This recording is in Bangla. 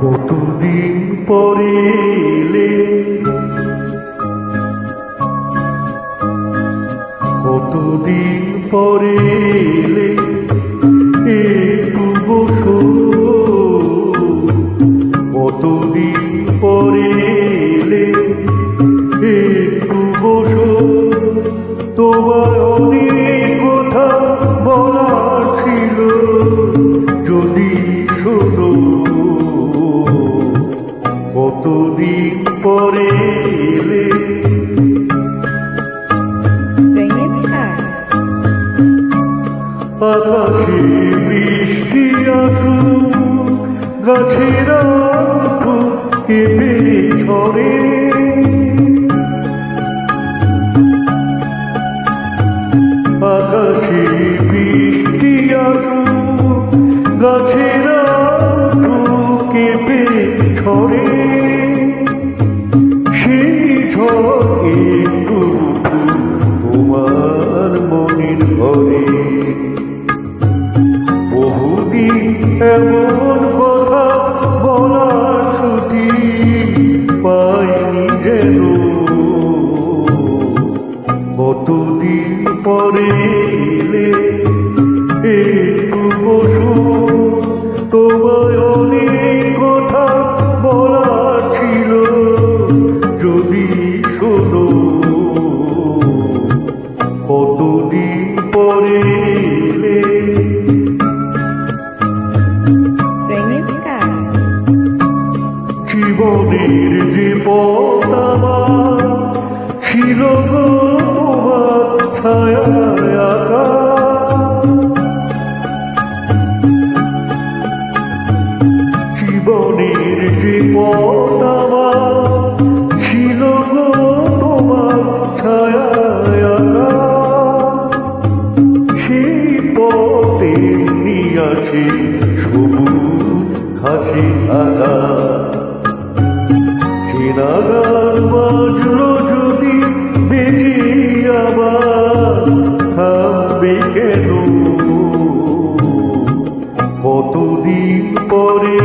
কতদিন পরে কতদিন পরে একটু বসো কতদিন sky. আকাশে বৃষ্টি আসুক গাছেরা কেঁপে ঝরে আকাশে বৃষ্টি আসুক গাছেরা কেঁপে ঝরে এমন কথা বলার ছুটি পাইনি যেন। কতদিন পরে নির জীবন আমার ছিল গো তোমার ছায়া জীবনের জীবন আমার ছিল গো তোমার ছায়া সেই পথে নিয়ে সবুজ হাসি আকাশ। কতদিন পরে